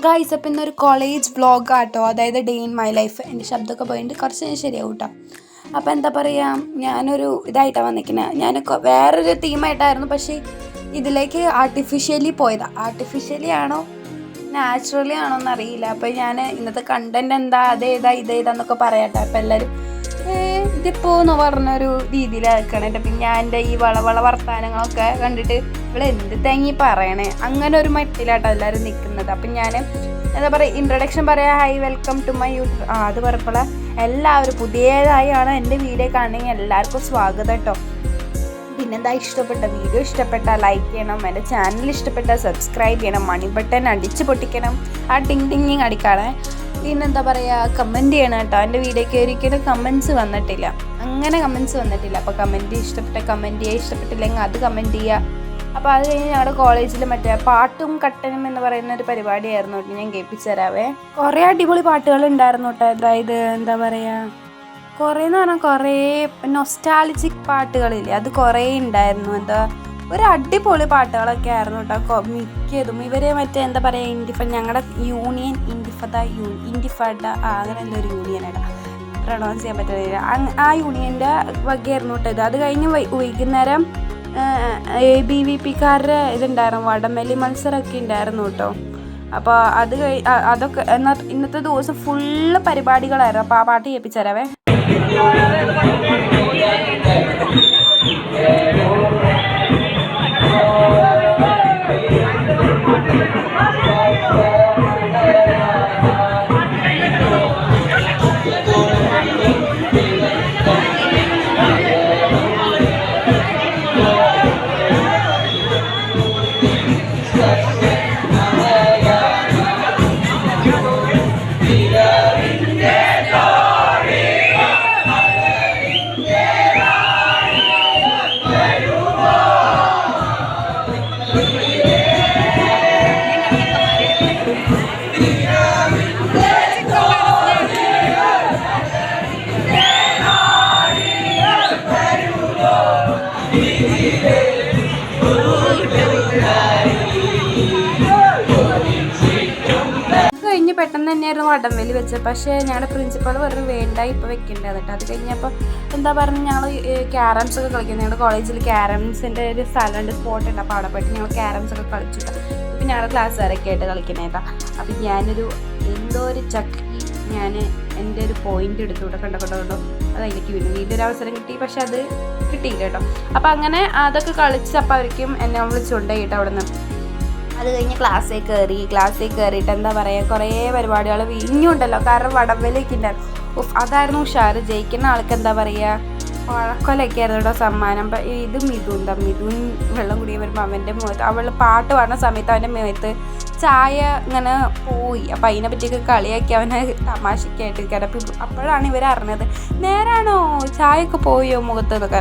Guys അപ്പം ഇന്നൊരു college vlog ആട്ടോ. അതായത് ഡേ ഇൻ മൈ ലൈഫ് എന്റെ ശബ്ദമൊക്കെ പോയിട്ട് കുറച്ച് കഴിഞ്ഞ് ശരിയാവും കേട്ടോ അപ്പോൾ എന്താ പറയുക ഞാനൊരു ഇതായിട്ടാണ് വന്നിരിക്കുന്നത് ഞാൻ വേറൊരു തീമായിട്ടായിരുന്നു പക്ഷേ ഇതിലേക്ക് ആർട്ടിഫിഷ്യലി പോയതാണ് ആർട്ടിഫിഷ്യലി ആണോ? നാച്ചുറലി ആണോ എന്നറിയില്ല അപ്പോൾ ഞാൻ ഇന്നത്തെ കണ്ടന്റ് എന്താ? അതേതാ ഇതേതാന്നൊക്കെ പറയാട്ടോ. അപ്പോൾ എല്ലാവരും "ഏ, ഇതിപ്പോ എന്ന് പറഞ്ഞൊരു രീതിയിലാക്കണം. എന്റെ പിന്നെ ഞാൻ എന്റെ ഈ വളവള വർത്താനങ്ങളൊക്കെ കണ്ടിട്ട് ഇവിടെ എന്ത് തേങ്ങി പറയണേ? അങ്ങനെ ഒരു മട്ടിലാട്ടോ എല്ലാവരും നിൽക്കുന്നത് അപ്പം ഞാൻ എന്താ പറയുക ഇൻട്രൊഡക്ഷൻ പറയാം hi welcome to my YouTube ആ അത് പറഞ്ഞപ്പോൾ എല്ലാവരും പുതിയതായാണ് എന്റെ വീഡിയോ കാണണമെങ്കിൽ എല്ലാവർക്കും സ്വാഗതം കേട്ടോ പിന്നെന്താ ഇഷ്ടപ്പെട്ട വീഡിയോ ഇഷ്ടപ്പെട്ട ലൈക്ക് ചെയ്യണം. എന്റെ ചാനൽ ഇഷ്ടപ്പെട്ട സബ്സ്ക്രൈബ് ചെയ്യണം. മണി ബട്ടൺ അടിച്ച് പൊട്ടിക്കണം. ആ ടിങ് ടിങ്ങിങ് അടിക്കാണേ. പിന്നെന്താ പറയുക കമന്റ് ചെയ്യണം കേട്ടോ. എന്റെ വീഡിയോയ്ക്ക് ഒരിക്കലും കമൻസ് വന്നിട്ടില്ല. അങ്ങനെ കമൻസ് വന്നിട്ടില്ല. അപ്പോൾ കമന്റ് ഇഷ്ടപ്പെട്ട കമന്റ് ചെയ്യുക ഇഷ്ടപ്പെട്ടില്ലെങ്കിൽ അത് കമന്റ് ചെയ്യുക. അപ്പോൾ അത് കഴിഞ്ഞ് ഞങ്ങളുടെ കോളേജിൽ മറ്റേ പാട്ടും കട്ടനും എന്ന് പറയുന്ന ഒരു പരിപാടിയായിരുന്നു കേട്ടോ. ഞാൻ കേൾപ്പിച്ചു തരാവേ. കുറേ അടിപൊളി പാട്ടുകൾ ഉണ്ടായിരുന്നു കേട്ടോ. അതായത് എന്താ പറയുക കുറേ എന്ന് പറഞ്ഞാൽ കുറേ നൊസ്റ്റാലജിക് പാട്ടുകളില്ലേ അത് കുറേ ഉണ്ടായിരുന്നു. എന്താ ഒരു അടിപൊളി പാട്ടുകളൊക്കെ ആയിരുന്നു കേട്ടോ. മിക്കതും. ഇവരെ മറ്റേ എന്താ പറയുക ഇൻഡിഫ ഞങ്ങളുടെ യൂണിയൻ ഇൻഡിഫദ യൂ ഇൻഡിഫാഡ അങ്ങനെ എന്തോ ഒരു യൂണിയൻ ആണ് പ്രൊണൗൺസ് ചെയ്യാൻ പറ്റുന്നില്ല ആ യൂണിയന്റെ വകയായിരുന്നു കേട്ടോ ഇത്. അത് കഴിഞ്ഞ് വൈകുന്നേരം എ ബി വി പിക്കാരുടെ ഇതുണ്ടായിരുന്നു. വടംവലി മത്സരമൊക്കെ ഉണ്ടായിരുന്നു കേട്ടോ. അപ്പോൾ അത് കഴി അതൊക്കെ എന്നാൽ ഇന്നത്തെ ദിവസം ഫുള്ള് പരിപാടികളായിരുന്നു. അപ്പോൾ ആ പാട്ട് കേൾപ്പിച്ചു തന്നെയായിരുന്നു വടംവലി വെച്ചത്. പക്ഷേ ഞങ്ങളുടെ പ്രിൻസിപ്പൾ പറഞ്ഞു വേണ്ട ഇപ്പോൾ വെക്കേണ്ടത് കേട്ടോ അത് കഴിഞ്ഞപ്പോൾ എന്താ പറയുക ഞങ്ങൾ ക്യാരംസ് ഒക്കെ കളിക്കുന്നത് ഞങ്ങളുടെ കോളേജിൽ ക്യാരംസിന്റെ ഒരു സ്ഥലമുണ്ട് സ്പോട്ട് ഉണ്ട്. അപ്പോൾ അവിടെ പോയിട്ട് ഞങ്ങൾ ക്യാരംസ് ഒക്കെ കളിച്ചിട്ട് ഇപ്പം ഞങ്ങളുടെ ക്ലാസ്സുകാരൊക്കെ ആയിട്ട് കളിക്കണേട്ടാ അപ്പം ഞാനൊരു എന്തോ ഒരു ചക്കി ഞാൻ എന്റെ ഒരു പോയിന്റ് എടുത്തു. കൂടെ കണ്ടോ കണ്ടോ കണ്ടോ? അത് എനിക്ക് വീണു. വീണ്ടും ഒരു അവസരം കിട്ടി. പക്ഷെ അത് കിട്ടിയില്ല കേട്ടോ അപ്പം അങ്ങനെ അതൊക്കെ കളിച്ച് അപ്പം അവർക്കും എന്നെ വിളിച്ചുകൊണ്ടേ കേട്ടോ അവിടെ നിന്ന് അത് കഴിഞ്ഞ് ക്ലാസ്സിൽ കയറി ക്ലാസ്സിൽ കയറിയിട്ട് എന്താ പറയുക കുറേ പരിപാടികൾ ഇനിയുണ്ടല്ലോ കാരണം വടംവലിയൊക്കെ ഉണ്ടായിരുന്നു അതായിരുന്നു ഉഷാർ ജയിക്കുന്ന ആൾക്ക് എന്താ പറയുക വഴക്കൊലൊക്കെ ആയിരുന്നു കേട്ടോ സമ്മാനം ഇത് മിഥുൻ എന്താ മിഥുൻ വെള്ളം കുടിയും വരുമ്പോൾ അവന്റെ മുഖത്ത് അവൾ പാട്ട് പാടുന്ന സമയത്ത് അവന്റെ മുഖത്ത് ചായ ഇങ്ങനെ പോയി. അപ്പം അതിനെ പറ്റിയൊക്കെ കളിയാക്കി അവനെ തമാശക്കായിട്ട് കിടപ്പി. അപ്പോഴാണ് ഇവർ അറിഞ്ഞത് നേരാണോ? ചായയൊക്കെ പോയോ മുഖത്ത് നിന്നൊക്കെ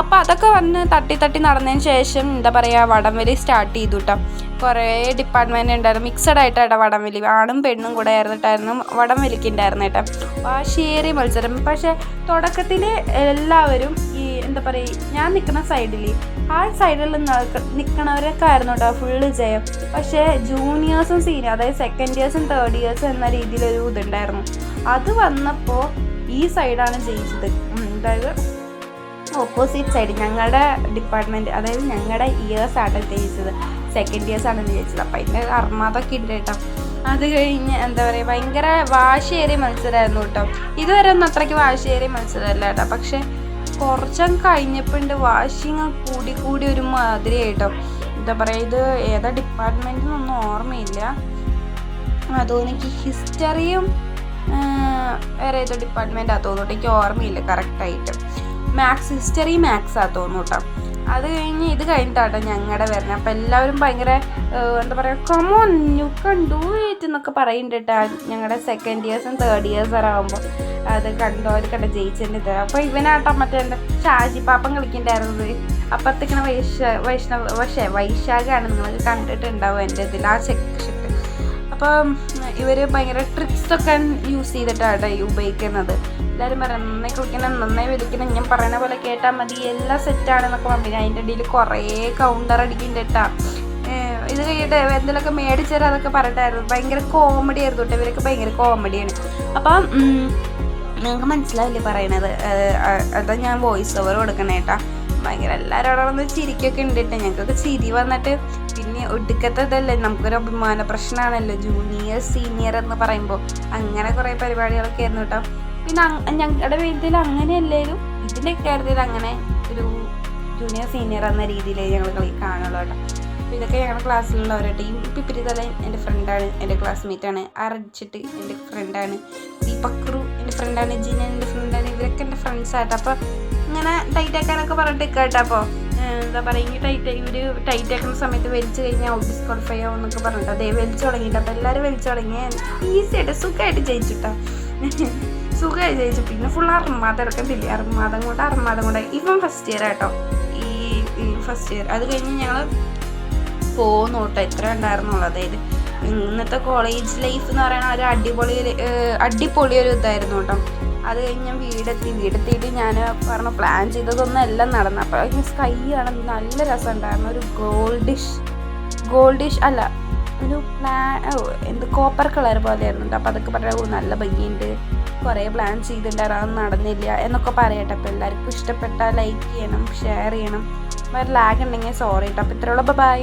അപ്പോൾ അതൊക്കെ വന്ന് തട്ടി തട്ടി നടന്നതിന് ശേഷം എന്താ പറയുക വടം വലി സ്റ്റാർട്ട് ചെയ്തു കേട്ടോ കുറേ ഡിപ്പാർട്ട്മെന്റ് ഉണ്ടായിരുന്നു. മിക്സഡ് ആയിട്ടാണ് വടം വലി ആണും പെണ്ണും കൂടെ ആയിരുന്നിട്ടായിരുന്നു വടംവലിക്ക് ഉണ്ടായിരുന്നു കേട്ടോ വാശിയേറി മത്സരം. പക്ഷേ തുടക്കത്തിൽ എല്ലാവരും ഈ എന്താ പറയുക ഞാൻ നിൽക്കുന്ന സൈഡിൽ ആ സൈഡിൽ നിൽക്കണവരൊക്കെ ആയിരുന്നു കേട്ടോ ഫുള്ള് ജയം. പക്ഷേ ജൂനിയേഴ്സും സീനിയർ അതായത് സെക്കൻഡ് ഇയേഴ്സും തേർഡ് ഇയേഴ്സും എന്ന രീതിയിലൊരു ഇതുണ്ടായിരുന്നു. അത് വന്നപ്പോൾ ഈ സൈഡാണ് ജയിച്ചത്. അതായത് ഓപ്പോസിറ്റ് സൈഡ് ഞങ്ങളുടെ ഡിപ്പാർട്ട്മെന്റ് അതായത് ഞങ്ങളുടെ ഇയേഴ്സ് ആണ് ജയിച്ചത്. സെക്കൻഡ് ഇയേഴ്സാണ് ജയിച്ചത്. അപ്പം അതിന്റെ അർമാതൊക്കെ ഉണ്ട് കേട്ടോ. അത് കഴിഞ്ഞ് എന്താ പറയുക ഭയങ്കര വാശിയേറിയ മത്സരമായിരുന്നു കേട്ടോ. ഇതുവരെ ഒന്നും അത്രയ്ക്ക് വാശിയേറിയ മത്സരമല്ല കേട്ടോ. പക്ഷേ കുറച്ചും കഴിഞ്ഞപ്പോൾ ഉണ്ട് വാഷിങ് കൂടി കൂടി ഒരു മാതിരി ആയിട്ടോ. എന്താ പറയുക ഇത് ഏതാ ഡിപ്പാർട്ട്മെന്റിനൊന്നും ഓർമ്മയില്ല. അതുകൊണ്ട് എനിക്ക് ഹിസ്റ്ററിയും വേറെ ഏതോ ഡിപ്പാർട്ട്മെന്റാ തോന്നുന്നു. എനിക്ക് ഓർമ്മയില്ല കറക്റ്റായിട്ട് മാത്സ് ഹിസ്റ്ററി മാത്സാ തോന്നുന്നു കേട്ടോ അത് കഴിഞ്ഞ് ഇത് കഴിഞ്ഞിട്ടാട്ടോ ഞങ്ങളുടെ വരുന്നത് അപ്പം എല്ലാവരും ഭയങ്കര എന്താ പറയുക come on you can do it എന്നൊക്കെ പറയുന്നുണ്ട് കേട്ടോ ഞങ്ങളുടെ സെക്കൻഡ് ഇയേഴ്സും തേർഡ് ഇയേഴ്സും ആകുമ്പോൾ അത് കണ്ടോ ഇത്. അപ്പോൾ ഇവനാട്ടോ മറ്റേ എന്റെ ഷാജി പാപ്പം കളിക്കണ്ടായിരുന്നത് അപ്പത്തേക്കിന് വൈശ വൈഷ്ണവ് പക്ഷേ വൈശാഖാണ് നിങ്ങൾ കണ്ടിട്ടുണ്ടാവും എന്റെ ഇതിൽ ആ സെക്ഷൻ അപ്പം ഇവർ ഭയങ്കര ട്രിക്സൊക്കെ യൂസ് ചെയ്തിട്ടാണ് ഉപയോഗിക്കുന്നത്. എല്ലാവരും പറയാം നന്നായി കുളിക്കണം നന്നായി വലിക്കണം ഞാൻ പറയുന്ന പോലെ കേട്ടാൽ മതി. എല്ലാം സെറ്റാണെന്നൊക്കെ പറഞ്ഞു. അതിന്റെ ഇടയിൽ കുറേ കൗണ്ടർ അടിക്കുന്നുണ്ട് കേട്ടാ. ഇത് കഴിഞ്ഞിട്ട് എന്തെങ്കിലുമൊക്കെ മേടിച്ചു തരാം അതൊക്കെ പറഞ്ഞിട്ടായിരുന്നു. ഭയങ്കര കോമഡി ആയിരുന്നു കേട്ടോ. ഇവരൊക്കെ ഭയങ്കര കോമഡിയാണ് അപ്പം നിങ്ങൾക്ക് മനസ്സിലാവില്ലേ പറയണത്? അതാ ഞാൻ വോയിസ് ഓവർ കൊടുക്കണേ കേട്ടാ. ഭയങ്കര എല്ലാവരും അവിടെ വന്ന് ചിരിക്കൊക്കെ ഉണ്ട് കേട്ടോ. ഞങ്ങൾക്കൊക്കെ ചിരി വന്നിട്ട് പിന്നെ ഒടുക്കത്തതല്ലേ നമുക്കൊരു അഭിമാന പ്രശ്നമാണല്ലോ. ജൂനിയർ സീനിയർ എന്ന് പറയുമ്പോൾ അങ്ങനെ കുറേ പരിപാടികളൊക്കെ ആയിരുന്നു കേട്ടോ. പിന്നെ ഞങ്ങളുടെ വീട്ടിൽ അങ്ങനെയല്ലേലും ഇതിന്റെ കാര്യത്തിൽ അങ്ങനെ ഒരു ജൂനിയർ സീനിയർ എന്ന രീതിയിൽ ഞങ്ങൾ കളി കാണുള്ളൂ കേട്ടോ. അപ്പോൾ ഇതൊക്കെ ഞങ്ങളുടെ ക്ലാസ്സിലുള്ളവരുടെ ഈ പിപ്പിരി തല എന്റെ ഫ്രണ്ടാണ് എന്റെ ആണ് അർജിട്ട് എന്റെ ഫ്രണ്ടാണ് ദീപക്രു എന്റെ ഫ്രണ്ടാണ് ജിന എന്റെ ഫ്രണ്ടാണ് ഇവരൊക്കെ എന്റെ ഫ്രണ്ട്സ് ആട്ടോ. അപ്പോൾ ഇങ്ങനെ ടൈറ്റ് ആക്കാനൊക്കെ പറഞ്ഞിട്ട് കേട്ടോ അപ്പോൾ എന്താ പറയുക ടൈറ്റ് ഇവർ ടൈറ്റ് ആക്കുന്ന സമയത്ത് വലിച്ചു കഴിഞ്ഞാൽ ഔട്ട് ഡിസ്ക്വാളിഫൈ ആവും എന്നൊക്കെ പറഞ്ഞിട്ട് അതേ വലിച്ചു തുടങ്ങിയിട്ട് അപ്പോൾ എല്ലാവരും വലിച്ചു തുടങ്ങി. ഈസി ആയിട്ട് സുഖമായിട്ട് ജയിച്ചിട്ടാ സുഖമായി ചോദിച്ചു. പിന്നെ ഫുൾ അർമാദം എടുക്കത്തില്ലേ അർമാദം കൊണ്ട് അർമാദം കൊണ്ട്. ഇപ്പം ഫസ്റ്റ് ഇയർ ആട്ടോ ഈ ഫസ്റ്റ് ഇയർ അത് കഴിഞ്ഞ് ഞങ്ങൾ പോകുന്നു കേട്ടോ എത്ര ഉണ്ടായിരുന്നുള്ളൂ അതായത് ഇന്നത്തെ കോളേജ് ലൈഫ് എന്ന് പറയുന്ന ഒരു അടിപൊളി അടിപൊളി ഒരു ഇതായിരുന്നു കേട്ടോ അത് കഴിഞ്ഞ് ഞാൻ വീടെത്തി വീടെത്തിയിട്ട് ഞാൻ പറഞ്ഞ പ്ലാൻ ചെയ്തതൊന്നും എല്ലാം നടന്നു. അപ്പോൾ സ്കൈ ആണ് നല്ല രസം ഉണ്ടായിരുന്നു ഒരു ഗോൾഡിഷ് ഗോൾഡിഷ് അല്ല ഒരു പ്ലാ എന്ത് കോപ്പർ കളർ പോലെയായിരുന്നു കേട്ടോ അപ്പോൾ അതൊക്കെ ഓ, നല്ല ഭംഗിയുണ്ട്. കുറേ പ്ലാൻ ചെയ്തിട്ടുണ്ടായിരുന്നു അതൊന്നും നടന്നില്ല എന്നൊക്കെ പറയട്ടെ. അപ്പോൾ എല്ലാവർക്കും ഇഷ്ടപ്പെട്ടാൽ ലൈക്ക് ചെയ്യണം ഷെയർ ചെയ്യണം. വേറെ ലാഗ് ഉണ്ടെങ്കിൽ സോറി കേട്ടോ അപ്പോൾ ഇത്രയുള്ള ബൈ